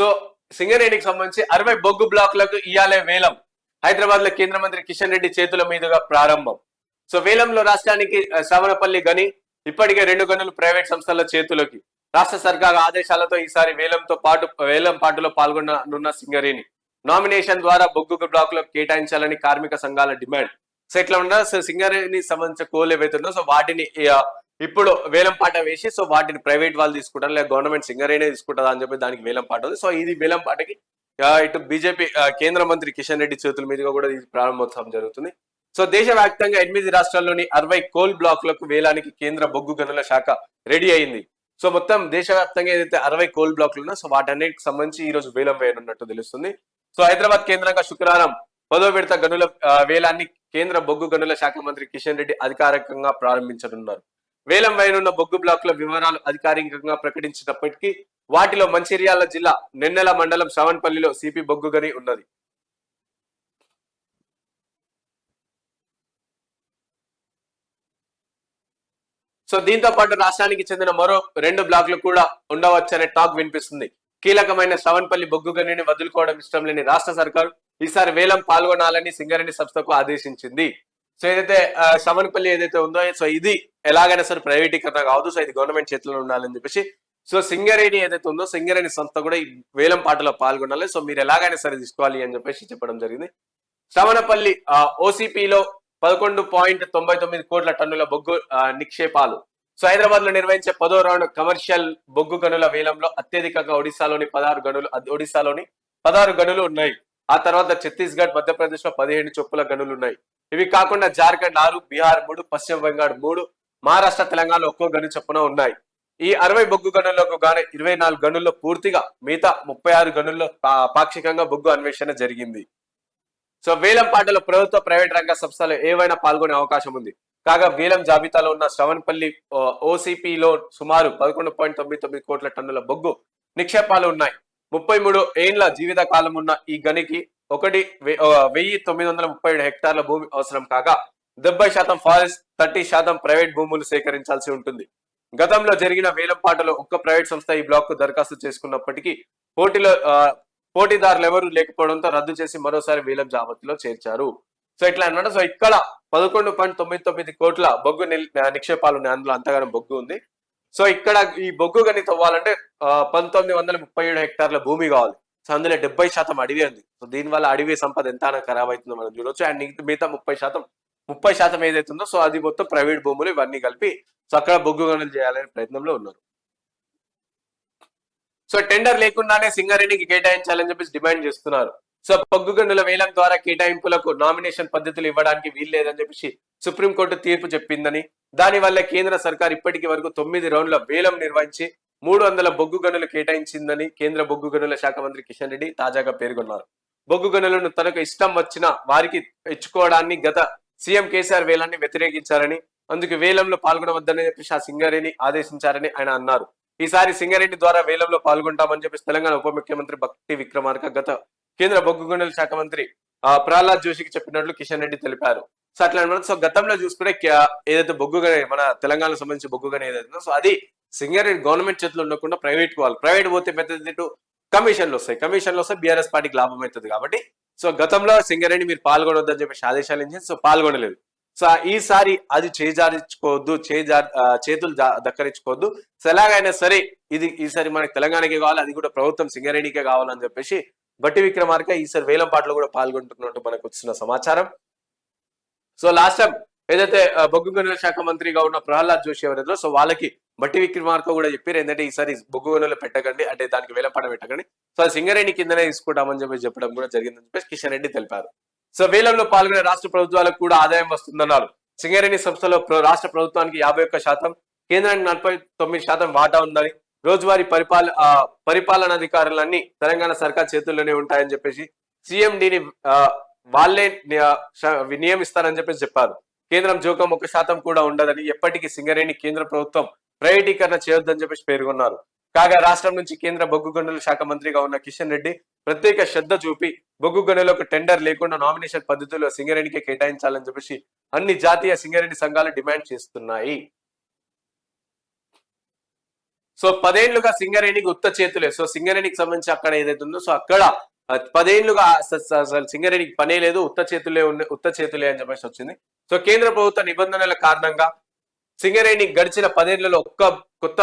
So సింగరేణికి సంబంధించి అరవై బొగ్గు బ్లాక్లకు ఇయాలే వేలం. హైదరాబాద్లో కేంద్ర మంత్రి కిషన్ రెడ్డి చేతుల మీదుగా ప్రారంభం. సో వేలంలో రాష్ట్రానికి శ్రవణపల్లి గని ఇప్పటికే రెండు గనులు ప్రైవేట్ సంస్థల చేతులకి. రాష్ట్ర సర్కార్ ఆదేశాలతో ఈసారి వేలంతో పాటు వేలం పాటులో పాల్గొననున్న సింగరేణి. నామినేషన్ ద్వారా బొగ్గు బ్లాక్లో కేటాయించాలని కార్మిక సంఘాల డిమాండ్. సో ఇట్లా ఉన్న సో సింగరేణి సంబంధించిన కోల్ ఏవైతే ఉందో సో వాటిని ఇప్పుడు వేలం పాట వేసి సో వాటిని ప్రైవేట్ వాళ్ళు తీసుకుంటారు? లేదా గవర్నమెంట్ సింగరేనే తీసుకుంటారా అని చెప్పి దానికి వేలం పాట ఉంది. సో ఇది వేలం పాటకి ఇటు బీజేపీ కేంద్ర మంత్రి కిషన్ రెడ్డి చేతుల మీదుగా కూడా ఇది ప్రారంభోత్సవం జరుగుతుంది. సో దేశవ్యాప్తంగా ఎనిమిది రాష్ట్రాల్లోని అరవై కోల్ బ్లాకులకు వేలానికి కేంద్ర బొగ్గు గనుల శాఖ రెడీ అయింది. సో మొత్తం దేశవ్యాప్తంగా ఏదైతే అరవై కోల్ బ్లాకులు ఉన్నా సో వాటన్నిటికి సంబంధించి ఈ రోజు వేలం వేయనున్నట్టు తెలుస్తుంది. సో హైదరాబాద్ కేంద్రంగా శుక్రవారం పదో విడత గనుల వేలాన్ని కేంద్ర బొగ్గు గనుల శాఖ మంత్రి కిషన్ రెడ్డి అధికారికంగా ప్రారంభించనున్నారు. వేలం వేయనున్న బొగ్గు బ్లాకుల వివరాలు అధికారికంగా ప్రకటించినప్పటికీ వాటిలో మంచిర్యాల జిల్లా నిన్నెల మండలం శ్రవణపల్లిలో సిపి బొగ్గు గని ఉన్నది. సో దీంతో పాటు రాష్ట్రానికి చెందిన మరో రెండు బ్లాక్లు కూడా ఉండవచ్చనే టాక్ వినిపిస్తుంది. కీలకమైన శ్రవణపల్లి బొగ్గు గనిని వదులుకోవడం ఇష్టం లేని రాష్ట్ర సర్కారు ఈసారి వేలం పాల్గొనాలని సింగరేణి సంస్థకు ఆదేశించింది. సో ఏదైతే శ్రవణపల్లి ఏదైతే ఉందో సో ఇది ఎలాగైనా సరే ప్రైవేటీకరణ కావద్దు. సో ఇది గవర్నమెంట్ చేతిలో ఉండాలని చెప్పేసి సో సింగరేణి ఏదైతే ఉందో సింగరేణి సంస్థ కూడా ఈ వేలం పాటలో పాల్గొనాలి. సో మీరు ఎలాగైనా సరే తీసుకోవాలి అని చెప్పేసి చెప్పడం జరిగింది. శ్రవణపల్లి ఓసీపీలో పదకొండు పాయింట్ తొంభై తొమ్మిది కోట్ల టన్నుల బొగ్గు నిక్షేపాలు. సో హైదరాబాద్లో నిర్వహించే పదో రౌండ్ కమర్షియల్ బొగ్గు గనుల వేలంలో అత్యధికంగా ఒడిశాలోని పదహారు గనులు ఒడిశాలోని పదహారు గనులు ఉన్నాయి. ఆ తర్వాత ఛత్తీస్గఢ్ మధ్యప్రదేశ్లో పదిహేను చొప్పుల గనులు ఉన్నాయి. ఇవి కాకుండా జార్ఖండ్ ఆరు బీహార్ మూడు పశ్చిమ బెంగాల్ మూడు మహారాష్ట్ర తెలంగాణలో ఒక్కో గను చొప్పున ఉన్నాయి. ఈ అరవై బొగ్గు గనుల్లోకి గానే ఇరవై నాలుగు గనుల్లో పూర్తిగా మిగతా ముప్పై ఆరు గనుల్లో పాక్షికంగా బొగ్గు అన్వేషణ జరిగింది. సో వేలం పాటలో ప్రభుత్వ ప్రైవేట్ రంగ సంస్థలు ఏవైనా పాల్గొనే అవకాశం ఉంది. కాగా వేలం జాబితాలో ఉన్న శ్రవణపల్లి ఓసిపిలో సుమారు పదకొండు పాయింట్ తొమ్మిది తొమ్మిది కోట్ల టన్నుల బొగ్గు నిక్షేపాలు ఉన్నాయి. ముప్పై మూడు ఏండ్ల జీవిత కాలం ఉన్న ఈ గనికి ఒకటి వె- వెయ్యి తొమ్మిది వందల ముప్పై ఏడు హెక్టార్ల భూమి అవసరం కాగా డెబ్బై శాతం ఫారెస్ట్ థర్టీ శాతం ప్రైవేట్ భూములు సేకరించాల్సి ఉంటుంది. గతంలో జరిగిన వేలం పాటలో ఒక్క ప్రైవేట్ సంస్థ ఈ బ్లాక్కు దరఖాస్తు చేసుకున్నప్పటికీ పోటీలో పోటీదారులు ఎవరు లేకపోవడంతో రద్దు చేసి మరోసారి వేలం జాబత్తులో చేర్చారు. సో ఇట్లా అన్నమాట సో ఇక్కడ పదకొండు పాయింట్ తొమ్మిది తొమ్మిది కోట్ల బొగ్గు నిక్షేపాలు ఉన్నాయి. అందులో అంతగానో బొగ్గు ఉంది. సో ఇక్కడ ఈ బొగ్గు గని తవ్వాలంటే పంతొమ్మిది వందల ముప్పై ఏడు హెక్టార్ల భూమి కావాలి. సో అందులో డెబ్బై శాతం అడవి ఉంది. సో దీనివల్ల అడవి సంపద ఎంత ఖరాబ్ అవుతుందో మనం చూడొచ్చు. అండ్ మిగతా- ముప్పై శాతం ముప్పై శాతం ఏదైతే ఉందో సో అది మొత్తం ప్రైవేట్ భూములు ఇవన్నీ కలిపి సో అక్కడ బొగ్గు గనులు చేయాలనే ప్రయత్నంలో ఉన్నారు. సో టెండర్ లేకుండానే సింగారెడ్డికి కేటాయించాలని చెప్పేసి డిమాండ్ చేస్తున్నారు. సో బొగ్గు గనుల వేలం ద్వారా కేటాయింపులకు నామినేషన్ పద్ధతులు ఇవ్వడానికి వీల్లేదని చెప్పేసి సుప్రీంకోర్టు తీర్పు చెప్పిందని దానివల్ల కేంద్ర సర్కార్ ఇప్పటికి వరకు తొమ్మిది రౌండ్ల వేలం నిర్వహించి మూడు వందల బొగ్గు గనులు కేటాయించిందని కేంద్ర బొగ్గు గనుల శాఖ మంత్రి కిషన్ రెడ్డి తాజాగా పేర్కొన్నారు. బొగ్గు గనులను తనకు ఇష్టం వచ్చిన వారికి ఇచ్చుకోవడాన్ని గత సీఎం కేసీఆర్ వేలాన్ని వ్యతిరేకించారని అందుకు వేలంలో పాల్గొనవద్దని చెప్పేసి ఆ సింగారెడ్డి ఆదేశించారని ఆయన అన్నారు. ఈసారి సింగారెడ్డి ద్వారా వేలంలో పాల్గొంటామని చెప్పేసి తెలంగాణ ఉప ముఖ్యమంత్రి భక్తి విక్రమార్క గత కేంద్ర బొగ్గు గనుల శాఖ మంత్రి ఆ, ప్రహ్లాద్ జోషికి చెప్పినట్లు కిషన్ రెడ్డి తెలిపారు. సో అట్లాంటి సో గతంలో చూసుకుంటే ఏదైతే బొగ్గు కానీ మన తెలంగాణకు సంబంధించి బొగ్గు కానీ ఏదైతే సో అది సింగరేట్ గవర్నమెంట్ చేతిలో ఉండకుండా ప్రైవేట్ వాళ్ళు ప్రైవేట్ పోతే పెద్ద కమిషన్లు వస్తాయి. కమిషన్లు వస్తే బీఆర్ఎస్ పార్టీకి లాభం అవుతుంది కాబట్టి సో గతంలో సింగరేణి మీరు పాల్గొనొద్దని చెప్పేసి ఆదేశాలు ఇచ్చింది సో పాల్గొనలేదు. సో ఈసారి అది చేజారించుకోవద్దు చేజార్ చేతులు జా- దక్కరించుకోవద్దు సో ఎలాగైనా సరే ఇది ఈసారి మనకి తెలంగాణకే కావాలి అది కూడా ప్రభుత్వం సింగరేణికే కావాలని చెప్పేసి బట్టి విక్రమార్క ఈసారి వేలం పాటలో కూడా పాల్గొంటున్నట్టు మనకు వచ్చిన సమాచారం. సో లాస్ట్ టైం ఏదైతే బొగ్గు గనుల శాఖ మంత్రిగా ఉన్న ప్రహ్లాద్ జోషి ఎవరైతే సో వాళ్ళకి బట్టి విక్రమార్క కూడా చెప్పారు. ఏంటంటే ఈసారి బొగ్గు గనులు పెట్టకండి అంటే దానికి వేలంపాట పెట్టకండి. సో అది సింగరేణి కిందనే తీసుకుంటామని చెప్పి చెప్పడం కూడా జరిగిందని చెప్పేసి కిషన్ రెడ్డి తెలిపారు. సో వేలంలో పాల్గొనే రాష్ట్ర ప్రభుత్వాలకు కూడా ఆదాయం వస్తుందన్నారు. సింగరేణి సంస్థలో రాష్ట్ర ప్రభుత్వానికి యాభై ఒక్క శాతం కేంద్రానికి నలభై తొమ్మిది శాతం వాటా ఉందని రోజువారీ పరిపాల పరిపాలనాధికారులన్నీ తెలంగాణ సర్కార్ చేతుల్లోనే ఉంటాయని చెప్పేసి సిఎండిని వాళ్ళే ని- నియమిస్తారని చెప్పేసి చెప్పారు. కేంద్రం జోకం ఒక శాతం కూడా ఉండదని ఎప్పటికీ సింగరేణి కేంద్ర ప్రభుత్వం ప్రైవేటీకరణ చేయొద్దని చెప్పేసి పేర్కొన్నారు. కాగా రాష్ట్రం నుంచి కేంద్ర బొగ్గు గనుల శాఖ మంత్రిగా ఉన్న కిషన్ రెడ్డి ప్రత్యేక శ్రద్ధ చూపి బొగ్గు గనులకు టెండర్ లేకుండా నామినేషన్ పద్ధతిలో సింగరేణికి కేటాయించాలని చెప్పేసి అన్ని జాతీయ సింగరేణి సంఘాలు డిమాండ్ చేస్తున్నాయి. సో పదేళ్ళుగా సింగరేణికి ఉత్త చేతులే. సో సింగరేణికి సంబంధించి అక్కడ ఏదైతే ఉందో సో అక్కడ పదేళ్ళుగా అసలు సింగరేణికి పనే లేదు ఉత్త చేతులే ఉన్న ఉత్త చేతులే అని చెప్పేసి వచ్చింది. సో కేంద్ర ప్రభుత్వ నిబంధనల కారణంగా సింగరేణి గడిచిన పదేళ్ళలో ఒక్క కొత్త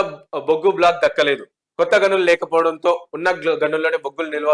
బొగ్గు బ్లాక్ దక్కలేదు. కొత్త గనులు లేకపోవడంతో ఉన్న గనుల్లోనే బొగ్గులు నిల్వ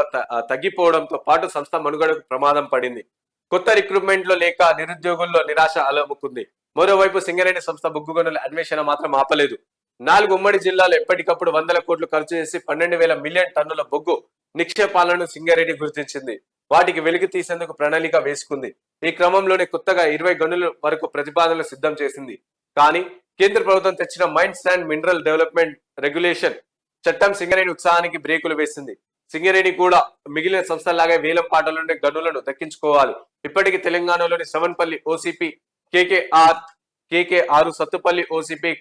తగ్గిపోవడంతో పాటు సంస్థ మనుగడకు ప్రమాదం పడింది. కొత్త రిక్రూట్మెంట్లో లేక నిరుద్యోగుల్లో నిరాశ అలముకుంది. మరోవైపు సింగరేణి సంస్థ బొగ్గు గనుల అన్వేషణ మాత్రం ఆపలేదు. నాలుగు ఉమ్మడి జిల్లాలు ఎప్పటికప్పుడు వందల కోట్లు ఖర్చు చేసి పన్నెండు వేల మిలియన్ టన్నుల బొగ్గు నిక్షేపాలను సింగారెడ్డి గుర్తించింది. వాటికి వెలికి తీసేందుకు ప్రణాళిక వేసుకుంది. ఈ క్రమంలోనే కొత్తగా ఇరవై గనుల వరకు ప్రతిపాదనలు సిద్ధం చేసింది. కానీ కేంద్ర ప్రభుత్వం తెచ్చిన mines and mineral development regulation చట్టం సింగరేణి ఉత్సాహానికి బ్రేకులు వేసింది. సింగరేణి కూడా మిగిలిన సంస్థలాగే వేలం పాటలుండే గనులను దక్కించుకోవాలి. ఇప్పటికీ తెలంగాణలోని Sevenpalli OCP KKR KKR Sathupalli OCP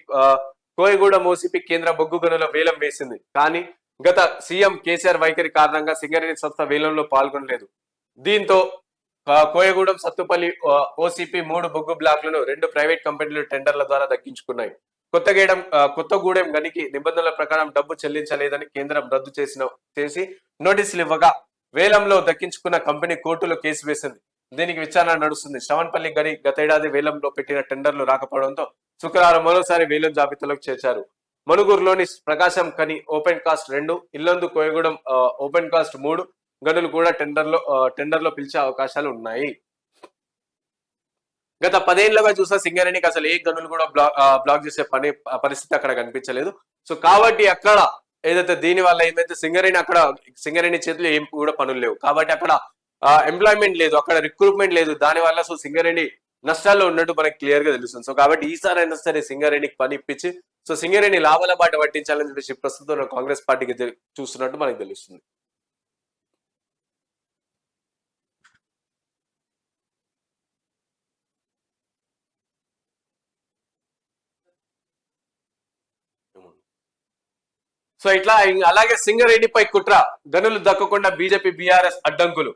Koyagudem OCP కేంద్ర బొగ్గు గనుల వేలం వేసింది. కానీ గత సీఎం కేసీఆర్ వైఖరి కారణంగా సింగరేణి సంస్థ వేలంలో పాల్గొనలేదు. దీంతో కోయగూడెం సత్తుపల్లి ఓసిపి మూడు బొగ్గు బ్లాక్లను రెండు ప్రైవేట్ కంపెనీలు టెండర్ల ద్వారా దక్కించుకున్నాయి. కొత్తగూడెం కొత్తగూడెం గనికి నిబంధనల ప్రకారం డబ్బు చెల్లించలేదని కేంద్రం రద్దు చేసిన చేసి నోటీసులు ఇవ్వగా వేలంలో దక్కించుకున్న కంపెనీ కోర్టులో కేసు వేసింది. దీనికి విచారణ నడుస్తుంది. శ్రవణపల్లి గని గతేడాది వేలంలో పెట్టిన టెండర్లు రాకపోవడంతో శుక్రవారం మరోసారి వేలం జాబితాలోకి చేర్చారు. మనుగూరులోని ప్రకాశం కని ఓపెన్ కాస్ట్ రెండు ఇల్లందు కోయగూడెం ఓపెన్ కాస్ట్ మూడు గనులు కూడా టెండర్లో టెండర్లో పిలిచే అవకాశాలు ఉన్నాయి. గత పదేళ్ళుగా చూసా సింగరేణికి అసలు ఏ గనులు కూడా బ్లాక్ బ్లాక్ చేసే పని పరిస్థితి అక్కడ కనిపించలేదు. సో కాబట్టి అక్కడ ఏదైతే దీని వల్ల ఏమైతే సింగరేణి అక్కడ సింగరేణి చేతిలో ఏం కూడా పనులు లేవు. కాబట్టి అక్కడ ఎంప్లాయ్మెంట్ లేదు అక్కడ రిక్రూట్మెంట్ లేదు. దాని వల్ల సో సింగరేణి నష్టాల్లో ఉన్నట్టు మనకి క్లియర్గా తెలుస్తుంది. సో కాబట్టి ఈసారి అయినా సరే సింగరేణికి పని ఇప్పించి సో సింగరేణి లాభాల బాట పట్టించాలని చెప్పేసి ప్రస్తుతం కాంగ్రెస్ పార్టీకి చూస్తున్నట్టు మనకు తెలుస్తుంది. సో ఇట్లా అలాగే సింగరేణిపై కుట్ర. గనులు దక్కకుండా బీజేపీ బీఆర్ఎస్ అడ్డంకులు.